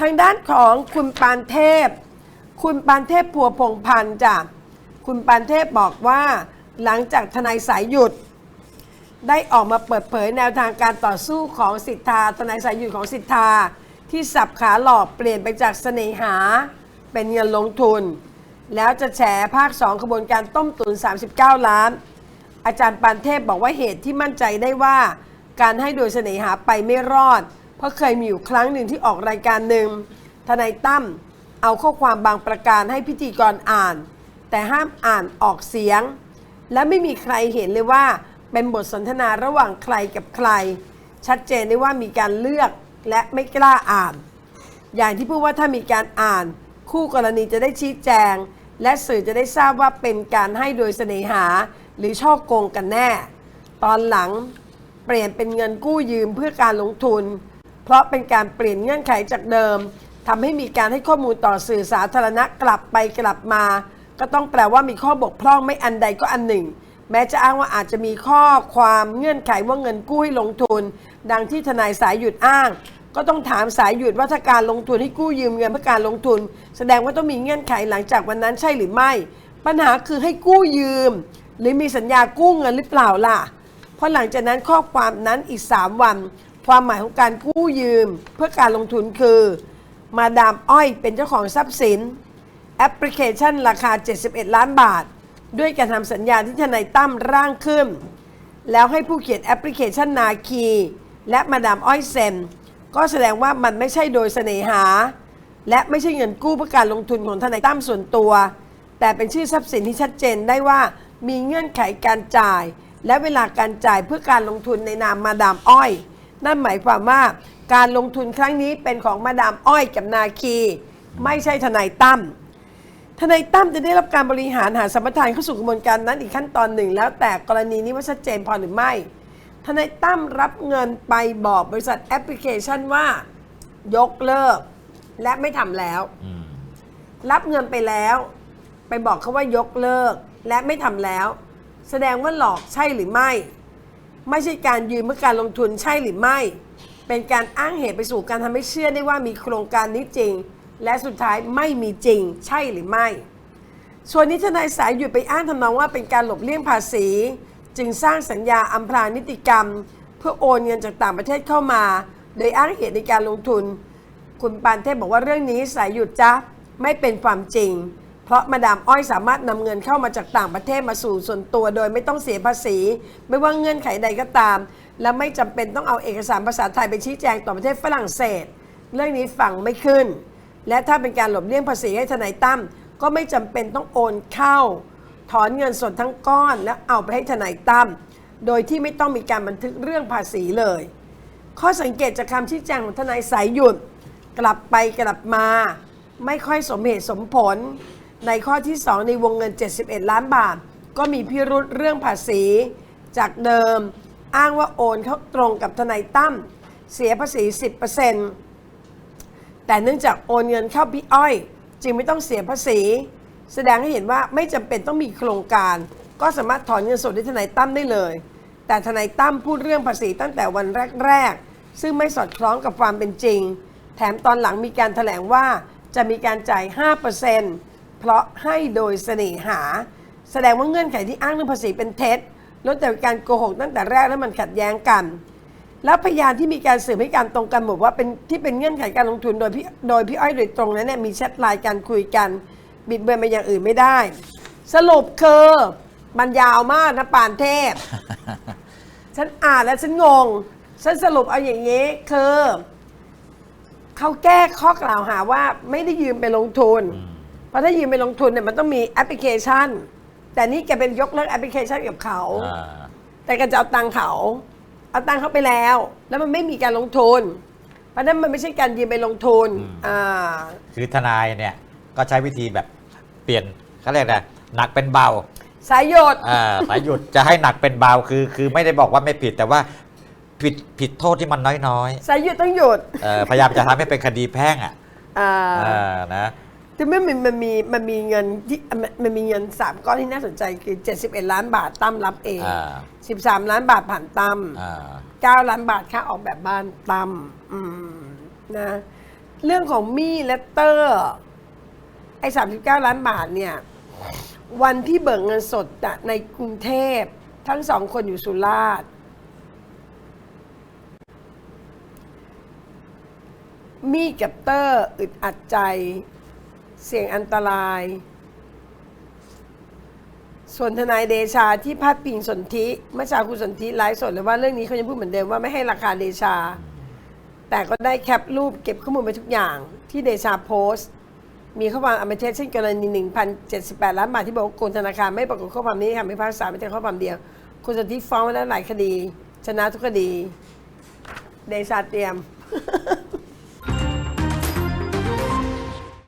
ทางด้านของคุณปานเทพ คุณปานเทพพัวพงพันธ์จ้ะคุณปานเทพบอกว่า หลังจากทนายสายหยุด ได้ออกมาเปิดเผยแนวทางการต่อสู้ของสิทธา ทนายสายหยุดของสิทธา ที่สับขาหลอกเปลี่ยนไปจากเสน่หา เป็นเงินลงทุน แล้วจะแฉภาค 2 ขบวนการต้มตุน 39 ล้าน อาจารย์ปานเทพบอกว่าเหตุที่มั่นใจได้ว่า การให้โดยเสน่หาไปไม่รอด เพราะเคยมีอยู่ครั้งหนึ่งที่ออกรายการหนึ่งทนายตั้มเอาข้อความบางประการให้พิธีกรอ่าน แต่ห้ามอ่านออกเสียง และไม่มีใครเห็นเลยว่าเป็นบทสนทนาระหว่างใครกับใคร ชัดเจนได้ว่ามีการเลือกและไม่กล้าอ่าน อย่างที่พูดว่าถ้ามีการอ่าน คู่กรณีจะได้ชี้แจง และสื่อจะได้ทราบว่าเป็นการให้โดยเสน่หา หรือช่อโกงกันแน่ ตอนหลังเปลี่ยนเป็นเงินกู้ยืมเพื่อการลงทุน เพราะเป็นการเปลี่ยนเงื่อนไขจากเดิมทำให้มีการให้ข้อมูลต่อสื่อสาธารณะกลับไปกลับมา ก็ต้องแปลว่ามีข้อบกพร่องไม่อันใดก็อันหนึ่ง แม้จะอ้างว่าอาจจะมีข้อความเงื่อนไขว่าเงินกู้ให้ลงทุน ดังที่ทนายสายหยุดอ้าง ก็ต้องถามสายหยุดว่าถ้าการลงทุนให้กู้ยืมเงินเพื่อการลงทุน แสดงว่าต้องมีเงื่อนไขหลังจากวันนั้นใช่หรือไม่ ปัญหาคือให้กู้ยืม หรือมีสัญญากู้เงินหรือเปล่าล่ะเพราะหลังจากนั้นข้อความนั้นอีก 3 วัน ความหมายของการกู้ยืมเพื่อการลงทุนคือ มาดามอ้อยเป็นเจ้าของทรัพย์สิน แอปพลิเคชันราคา 71 ล้านบาท ด้วยการทำสัญญาที่ทนายตั้มร่างขึ้น แล้วให้ผู้เขียนแอปพลิเคชันนาคี และมาดามอ้อยเซ็นก็แสดงว่ามันไม่ใช่โดยเสน่หา และไม่ใช่เงินกู้เพื่อการลงทุนของทนายตั้มส่วนตัว แต่เป็นชื่อทรัพย์สินที่ชัดเจนได้ว่ามีเงื่อนไขการจ่าย และเวลาการจ่ายเพื่อการลงทุนในนามมาดามอ้อย นั่นหมายความว่าการลงทุนครั้งนี้เป็นของมาดามอ้อยกับนาคี ไม่ใช่ทนายตั้มทนายตั้มจะได้รับการบริหารหาสัมปทานเข้าสู่กระบวนการนั้นอีกขั้นตอนหนึ่ง แล้วแต่กรณีนี้ว่าชัดเจนพอหรือไม่ ทนายตั้มรับเงินไปบอกบริษัทแอปพลิเคชันว่า ยกเลิก และไม่ทำแล้ว รับเงินไปแล้ว ไปบอกเขาว่ายกเลิก และไม่ทำแล้ว แสดงว่าหลอกใช่หรือไม่ ไม่ใช่การยืมเพื่อการลงทุนใช่หรือไม่ เป็นการอ้างเหตุไปสู่การทำให้เชื่อได้ว่ามีโครงการนี้จริง และสุดท้ายไม่มีจริง ใช่หรือไม่ ส่วนนี้ทนายสายหยุดไปอ้างทำนองว่าเป็นการหลบเลี่ยงภาษี จึงสร้างสัญญาอำพรางนิติกรรม เพื่อโอนเงินจากต่างประเทศเข้ามา โดยอ้างเหตุในการลงทุน คุณปานเทพบอกว่าเรื่องนี้สายหยุดจ้ะไม่เป็นความจริง เพราะมาดามอ้อยสามารถนำเงินเข้ามาจากต่างประเทศมาสู่ส่วนตัวโดยไม่ต้องเสียภาษี ไม่ว่าเงื่อนไขใดก็ตาม และไม่จำเป็นต้องเอาเอกสารภาษาไทยไปชี้แจงต่อประเทศฝรั่งเศส เรื่องนี้ฟังไม่ขึ้น และถ้าเป็นการหลบเลี่ยงภาษีให้ทนายตั้มก็ไม่จำเป็นต้องโอนเข้า ถอนเงินสดทั้งก้อนแล้วเอาไปให้ทนายตั้มโดยที่ไม่ต้องมีการบันทึกเรื่องภาษีเลย ข้อสังเกตจากคำชี้แจงของทนายสายหยุด กลับไปกลับมา ไม่ค่อยสมเหตุสมผล ในข้อที่ 2 ในวงเงิน 71 ล้านบาท ก็มีพิรุษเรื่องภาษี จากเดิมอ้างว่าโอนเข้าตรงกับทนายตั้มเสียภาษี 10%แต่เนื่องจากโอนเงินเข้าพี่อ้อย จึงไม่ต้องเสียภาษี แสดงให้เห็นว่าไม่จำเป็นต้องมีโครงการ ก็สามารถถอนเงินสดที่ทนายตั้มได้เลย แต่ทนายตั้มพูดเรื่องภาษีตั้งแต่วันแรกๆซึ่งไม่สอดคล้องกับความเป็นจริง แถมตอนหลังมีการถแถลงว่าจะมีการจ่าย 5% เพราะให้โดยเสน่หา แสดงว่าเงื่อนไขที่อ้างเรื่องภาษีเป็นเท็จล้วนแต่เป็นการโกหกตั้งแต่แรกและมันขัดแย้งกัน แล้วพยานที่มีการสืบให้การตรงกันบอกว่าเป็นที่เป็นเงื่อนไขการลงทุนโดยพี่โดยพี่อ้อยโดยตรงนั้นเนี่ยมีแชทไลน์การคุยกันบิดเบือนไปอย่างอื่นไม่ได้ สรุปคือมันยาวมากนะปานเทพ ฉันอ่านแล้วฉันงง ฉันสรุปเอาอย่างนี้คือเขาแก้ข้อกล่าวหาว่าไม่ได้ยืมไปลงทุนเพ ราะถ้ายืมไปลงทุนเนี่ยมันต้องมีแอปพลิเคชัน แต่นี่แกเป็นยกเลิกแอปพลิเคชันกับเขา อ่าแต่ก็จะเอาตังค์เขา เอาตังค์เขาไปแล้ว แล้วมันไม่มีการลงทุน เพราะฉะนั้นมันไม่ใช่การยืมไปลงทุนอ่าคือทนายเนี่ยก็ใช้วิธีแบบเปลี่ยนเขาเรียกอะไรหนักเป็นเบา สายโยด อ่าสายหยุดจะให้หนักเป็นเบาคือ คือไม่ได้บอกว่าไม่ผิดแต่ว่าผิดผิดโทษที่มันน้อยสายหยุดต้องหยุดๆเอ่อพยายามจะทำให้เป็นคดีแพ่งอะอ่าอ่านะ แต่ไม่มันมันมีมันมีเงินที่มันมันมีเงินสามก้อนที่น่าสนใจคือ 71 ล้านบาทตั้มรับเอง อ่า13 ล้านบาทผ่านตั้มอ่า9ล้านบาทค่าออกแบบบ้านตั้มอืมนะเรื่องของมี่และเตอร์ไอ้สามสิบเก้าล้านบาทเนี่ย วันที่เบิกเงินสดอะในกรุงเทพ ทั้งสองคนอยู่สุราษฎร์มี่กับเตอร์อึดอัดใจ เสี่ยงอันตราย ส่วนทนายเดชาที่พาดพิงสนธิเมื่อเช้าคุณสนธิไลฟ์สดเลยว่าเรื่องนี้เขายังพูดเหมือนเดิมว่าไม่ให้ราคาเดชา แต่ก็ได้แคปรูปเก็บข้อมูลไปทุกอย่างที่เดชาโพสต์ มีข้อความอเมเทสเช่นกรณี 1,078 ล้านบาทที่บอกว่าโกงธนาคารไม่ปรากฏข้อความนี้ค่ะไม่พักษาไม่ใช่ข้อความเดียว คุณสนธิฟ้องมาแล้วหลายคดี ชนะทุกคดี เดชาเตรียม